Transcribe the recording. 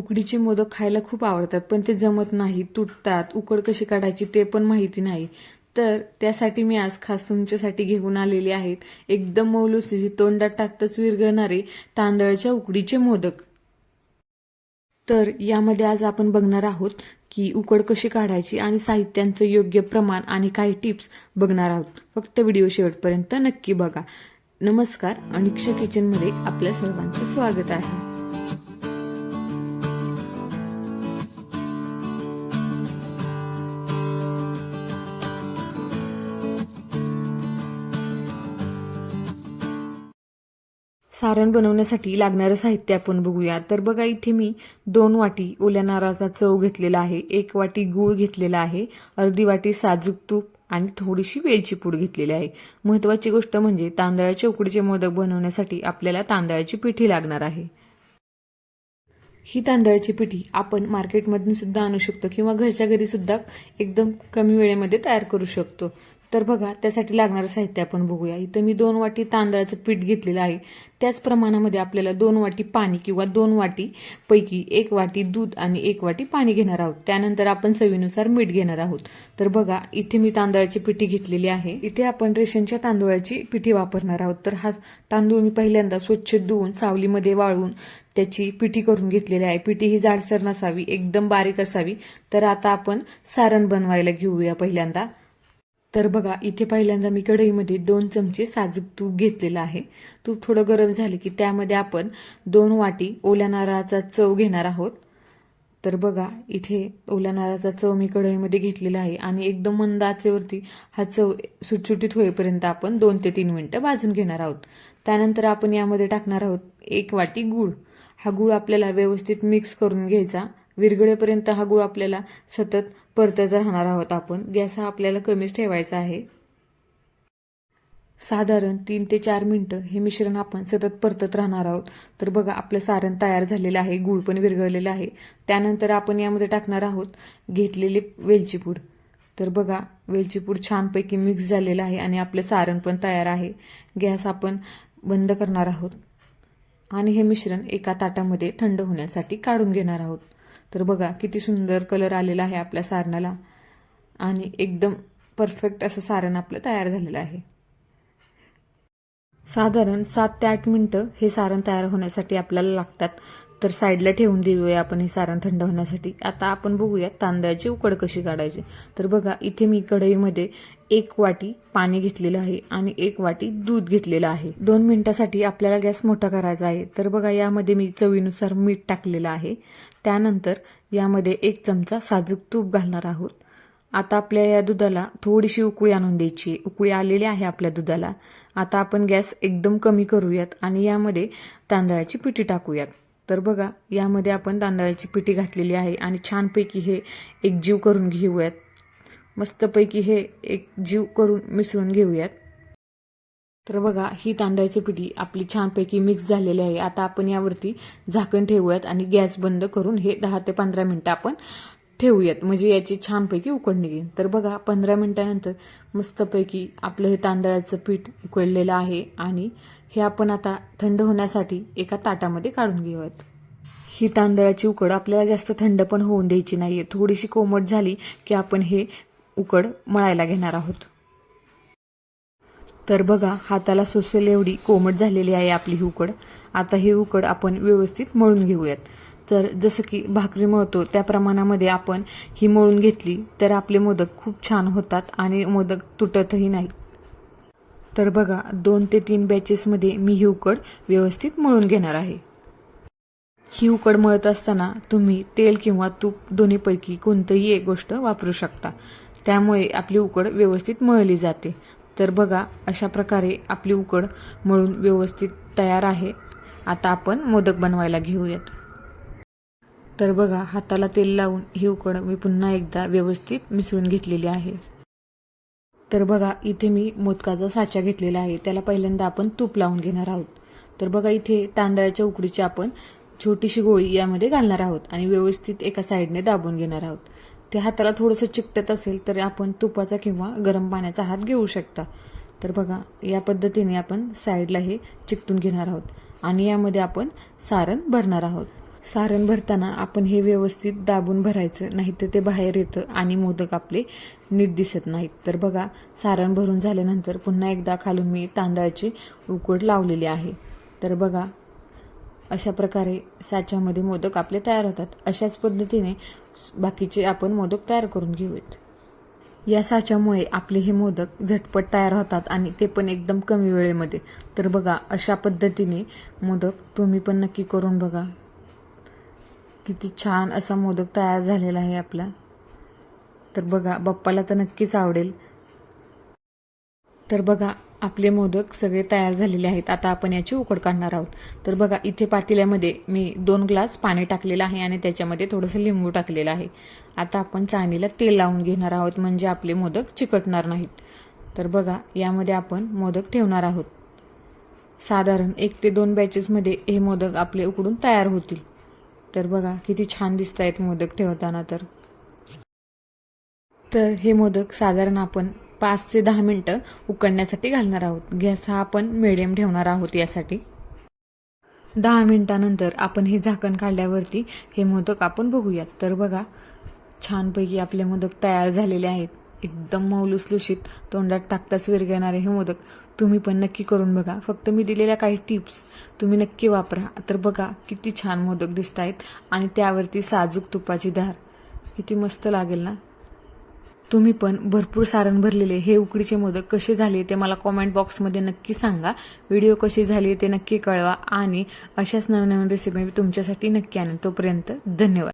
उकडीचे मोदक खायला खूप आवडतात पण ते जमत नाही तुटतात उकड कशी काढायची ते पण माहिती नाही. तर त्यासाठी मी आज खास तुमच्यासाठी घेऊन आलेले आहेत एकदम मौलुसलीचे तोंडात टाकताच विरघळणारे तांदळाच्या उकडीचे मोदक. तर यामध्ये आज आपण बघणार आहोत की उकड कशी काढायची आणि साहित्यांचं योग्य प्रमाण आणि काही टिप्स बघणार आहोत. फक्त व्हिडिओ शेवटपर्यंत नक्की बघा. नमस्कार अनिक्षा किचनमध्ये आपल्या सर्वांचं स्वागत आहे. सारण बनवण्यासाठी लागणारं साहित्य आपण बघूया. तर बघा इथे मी दोन वाटी ओल्या नारळाचा चव घेतलेला आहे. एक वाटी गूळ घेतलेला आहे. अर्धी वाटी साजूक तूप आणि थोडीशी वेलची पूड घेतलेली आहे. महत्वाची गोष्ट म्हणजे तांदळाच्या उकडीचे मोदक बनवण्यासाठी आपल्याला तांदळाची पिठी लागणार आहे. ही तांदळाची पिठी आपण मार्केटमधून सुद्धा आणू शकतो किंवा घरच्या घरी सुद्धा एकदम कमी वेळेमध्ये तयार करू शकतो. तर बघा त्यासाठी लागणारं साहित्य आपण बघूया. इथं मी दोन वाटी तांदळाचं पीठ घेतलेलं आहे. त्याच प्रमाणामध्ये आपल्याला दोन वाटी पाणी किंवा दोन वाटी पैकी एक वाटी दूध आणि एक वाटी पाणी घेणार आहोत. त्यानंतर आपण चवीनुसार मीठ घेणार आहोत. तर बघा इथे मी तांदळाची पिठी घेतलेली आहे. इथे आपण रेशनच्या तांदूळाची पिठी वापरणार आहोत. तर हा तांदूळ मी पहिल्यांदा स्वच्छ धुवून सावलीमध्ये वाळवून त्याची पिठी करून घेतलेली आहे. पिठी ही जाडसर नसावी एकदम बारीक असावी. तर आता आपण सारण बनवायला घेऊया पहिल्यांदा. तर बघा इथे पहिल्यांदा मी कढईमध्ये दोन चमचे साजूक तूप घेतलेलं आहे. तूप थोडं गरम झाले की त्यामध्ये आपण दोन वाटी ओल्या नारळाचा चव घेणार आहोत. तर बघा इथे ओल्या नारळाचा चव मी कढईमध्ये घेतलेला आहे आणि एकदम मंद आचेवरती हा चव सुटसुटीत होईपर्यंत आपण दोन ते तीन मिनटं भाजून घेणार आहोत. त्यानंतर आपण यामध्ये टाकणार आहोत एक वाटी गूळ. हा गूळ आपल्याला व्यवस्थित मिक्स करून घ्यायचा. विरघळेपर्यंत हा गूळ आपल्याला सतत परतत राहणार आहोत आपण गॅस हा आपल्याला कमीच ठेवायचा आहे. साधारण तीन ते चार मिनटं हे मिश्रण आपण सतत परतत राहणार आहोत. तर बघा आपलं सारण तयार झालेलं आहे गूळ पण विरघळलेलं आहे. त्यानंतर आपण यामध्ये टाकणार आहोत घेतलेली वेलचीपूड तर बघा वेलचीपूड छानपैकी मिक्स झालेलं आहे आणि आपलं सारण पण तयार आहे. गॅस आपण बंद करणार आहोत. आणि हे मिश्रण एका ताटामध्ये थंड होण्यासाठी काढून घेणार आहोत. तर बघा किती सुंदर कलर आलेला आहे आपल्या सारणाला. आणि एकदम परफेक्ट असं सारण आपलं तयार झालेलं आहे. साधारण सात ते आठ मिनटं हे सारण तयार होण्यासाठी आपल्याला लागतात. तर साईडला ठेवून देऊया आपण हे सारण थंड होण्यासाठी. आता आपण बघूया तांदळाची उकड कशी काढायची. तर बघा इथे मी कढईमध्ये एक वाटी पाणी घेतलेलं आहे आणि एक वाटी दूध घेतलेलं आहे. दोन मिनिटासाठी आपल्याला गॅस मोठा करायचा आहे. तर बघा यामध्ये मी चवीनुसार मीठ टाकलेलं आहे. त्यानंतर यामध्ये एक चमचा साजूक तूप घालणार आहोत. आता आपल्या या दुधाला थोडीशी उकळी आणून द्यायची. उकळी आलेली आहे आपल्या दुधाला. आता आपण गॅस एकदम कमी करूयात आणि यामध्ये तांदळाची पिठी टाकूयात. तर बघा यामध्ये आपण तांदळाची पिठी घातलेली आहे आणि छानपैकी हे एक जीव करून घेऊयात. मस्तपैकी हे एक जीव करून मिसळून घेऊयात. तर बघा ही तांदळाची पिठी आपली छानपैकी मिक्स झालेली आहे. आता आपण यावरती झाकण ठेवूयात आणि गॅस बंद करून हे दहा ते पंधरा मिनटं आपण ठेवूयात. म्हणजे याची छानपैकी उकड निघेल. तर बघा पंधरा मिनिटानंतर मस्तपैकी आपलं हे तांदळाचं पीठ उकळलेलं आहे आणि हे आपण आता थंड होण्यासाठी एका ताटामध्ये काढून घेऊयात. ही तांदळाची उकड आपल्याला जास्त थंड पण होऊन द्यायची नाहीये. थोडीशी कोमट झाली की आपण हे उकड मळायला घेणार आहोत. तर बघा हाताला सोसेल एवढी कोमट झालेली आहे आपली ही उकड आता ही उकड आपण व्यवस्थित मळून घेऊयात. तर जसं की भाकरी मळतो त्या प्रमाणामध्ये आपण ही मळून घेतली तर आपले मोदक खूप छान होतात आणि मोदक तुटतही नाही तर बघा दोन ते तीन बॅचेसमध्ये मी ही उकड व्यवस्थित मळून घेणार आहे. ही उकड मळत असताना तुम्ही तेल किंवा तूप दोन्हीपैकी कोणतंही एक गोष्ट वापरू शकता. त्यामुळे आपली उकड व्यवस्थित मळली जाते. तर बघा अशा प्रकारे आपली उकड मळून व्यवस्थित तयार आहे. आता आपण मोदक बनवायला घेऊयात. तर बघा हाताला तेल लावून ही उकड मी पुन्हा एकदा व्यवस्थित मिसळून घेतलेली आहे. तर बघा इथे मी मोदकाचा साचा घेतलेला आहे. त्याला पहिल्यांदा आपण तूप लावून घेणार आहोत. तर बघा इथे तांदळाच्या उकडीची आपण छोटीशी गोळी यामध्ये घालणार आहोत आणि व्यवस्थित एका साईडने दाबून घेणार आहोत. ते हाताला थोडंसं चिकटत असेल तर आपण तुपाचा किंवा गरम पाण्याचा हात घेऊ शकता. तर बघा या पद्धतीने आपण साईडला हे चिकटून घेणार आहोत आणि यामध्ये आपण सारण भरणार आहोत. सारण भरताना आपण हे व्यवस्थित दाबून भरायचं नाही तर ते बाहेर येतं आणि मोदक आपले नीट दिसत नाहीत. तर बघा सारण भरून झाल्यानंतर पुन्हा एकदा खालून मी तांदळाची उकड लावलेली आहे. तर बघा अशा प्रकारे साच्यामध्ये मोदक आपले तयार होतात. अशाच पद्धतीने बाकीचे आपण मोदक तयार करून घेऊयात. या साच्यामुळे आपले हे मोदक झटपट तयार होतात आणि ते पण एकदम कमी वेळेमध्ये. तर बघा अशा पद्धतीने मोदक तुम्ही पण नक्की करून बघा. किती छान असा मोदक तयार झालेला आहे आपला. तर बघा बाप्पाला तर नक्कीच आवडेल. तर बघा आपले मोदक सगळे तयार झालेले आहेत. आता आपण याची उकड काढणार आहोत. तर बघा इथे पातेल्यामध्ये मी दोन ग्लास पाणी टाकलेलं आहे आणि त्याच्यामध्ये थोडंसं लिंबू टाकलेलं आहे. आता आपण चाळणीला तेल लावून घेणार आहोत म्हणजे आपले मोदक चिकटणार नाहीत. तर बघा यामध्ये आपण मोदक ठेवणार आहोत. साधारण एक ते दोन बॅचेसमध्ये हे मोदक आपले उकडून तयार होतील. तर बघा किती छान दिसत आहेत मोदक ठेवताना तर. तर हे मोदक साधारण आपण पाच ते दहा मिनिटं उकडण्यासाठी घालणार आहोत. गॅस हा आपण मिडियम ठेवणार आहोत यासाठी. दहा मिनिटानंतर आपण हे झाकण काढल्यावरती हे मोदक आपण बघूयात. तर बघा छानपैकी आपले मोदक तयार झालेले आहेत. एकदम मौलुसलुशीत तोंडात टाकताच विरघळणारे हे मोदक तुम्ही पण नक्की करून बघा. फक्त मी दिलेल्या काही टिप्स तुम्ही नक्की वापरा. तर बघा किती छान मोदक दिसत आहेत आणि त्यावरती साजूक तुपाची धार किती मस्त लागेल ना? तुम्ही पण भरपूर सारण भरलेले हे उकडीचे मोदक कसे झाले ते मला कॉमेंट बॉक्समध्ये नक्की सांगा. व्हिडिओ कशी झाली ते नक्की कळवा आणि अशाच नवनवीन रेसिपी मी तुमच्यासाठी नक्की आणेन. तोपर्यंत धन्यवाद.